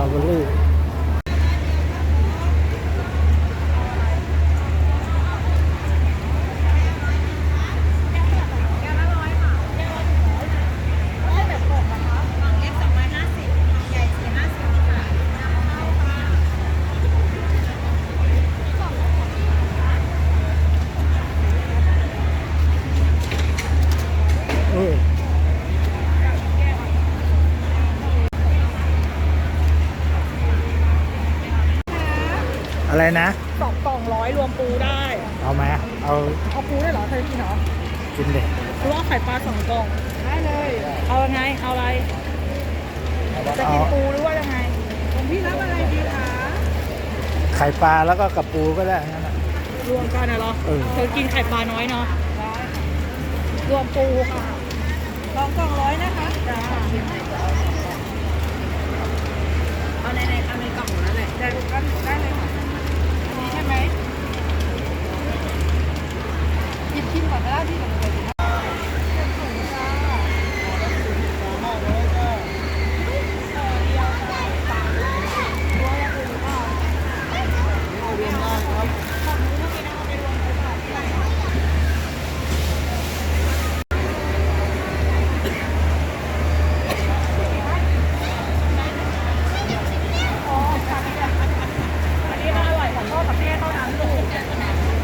ต อะไรนะสองกล่องร้อยรวมปูได้ เอาไหมเอาเอาปูได้เหรอเคยกินเหรอกินเด็กหรือว่าไข่ปลาสองกล่องได้เลย เอายังไงเอาอะไร จะเอากินปูหรือว่ายังไงของพี่รับอะไรดีคะไข่ปลาแล้วก็กับปูก็ได้งั้นน่ะรวมกันนะเหรอเออเธอกินไข่ปลาน้อยเนาะรวมปูค่ะสองกล่องร้อยนะคะจ้าเอาในในเอาในกล่องนั้นเลยได้ก็ได้เลย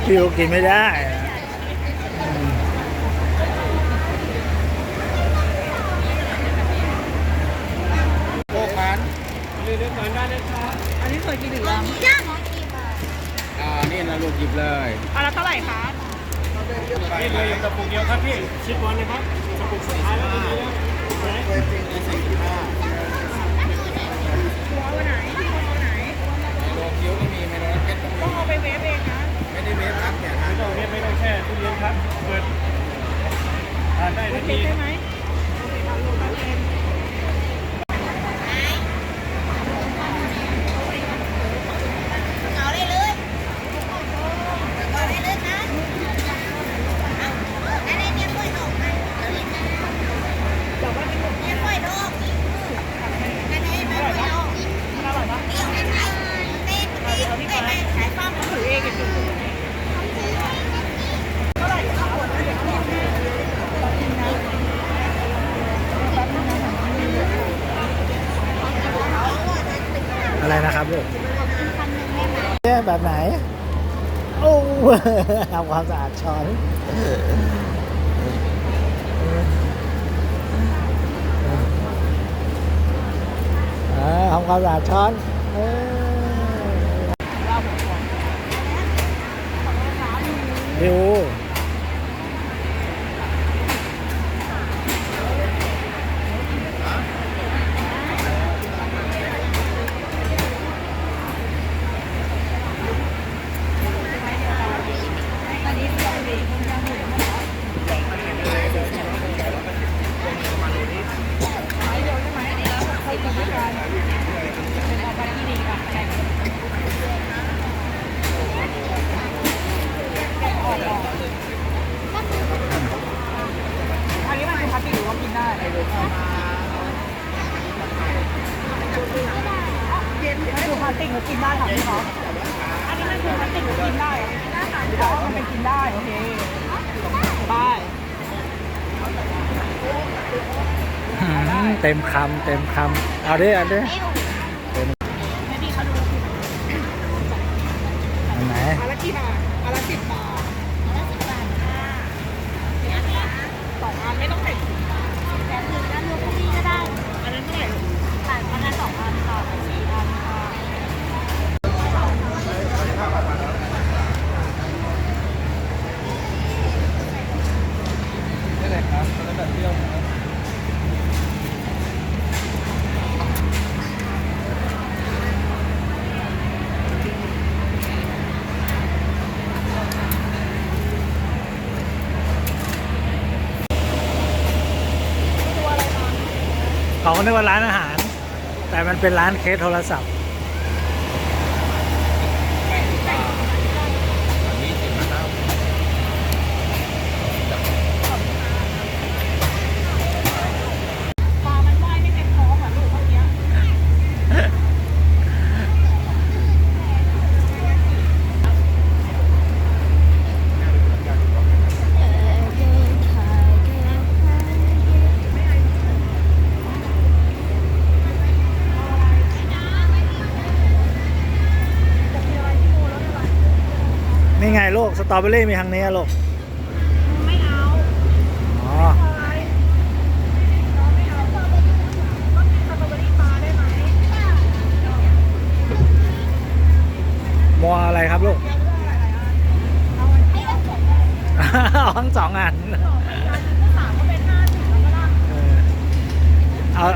พี่ก็กินไม่ได้อืมโคคันเลือกก่อนได้เลยครับอันนี้เคยกินหรือยังอ่านี่นะลูกหยิบเลยอันละเท่าไหร่คะนี่เลยกระปุกเดียวครับพี่ชิปบอลนะครับกระปุกสุดท้าย เปิดทานได้ทันทีใช่ไหมโอเคครับลูกครับเองแต่ว่าที่ผมมันอร่อยปะเอาพี่ก่อนขายป้ามันถือเองอย่างนี้เท่าไหร่คะขวดละเดี๋ยวเอาไป อะไรนะ ครับลูกเนี่ยแบบไหน โอ้ทำความสะอาดช้อนเออทำความสะอาดช้อน ลาสติกหรือกินได้ค่ะพี่เขาอันนี้มันคือพลาสติกหรือกินได้แต่ว่ามันเป็นกินได้โอเคไปเต็มคำเต็มคำเอาดิเอาดิเต็ม ให้พี่เขาดู อันไหน อันละกี่บาทอันละสิบบาทอันละสิบบาทค่ะสองอันไม่ต้องใส่ถุงแต่หนึ่งด้านรวมพวกนี้ก็ได้ อันนั้นเท่าไหร่สามอันนั้นสองอันค่ะสี่อันค่ะ นี่เลยครับแล้วแบบเปรี้ยวนะครับ เขา ก็นึกว่าร้านอาหาร แต่มันเป็นร้านเคสโทรศัพท์ นี่ไงลูกสตรอเบอรี่มีทางนี้ลูกไม่เอาอ๋อมออะไรครับลูกทั้งสองอันเอา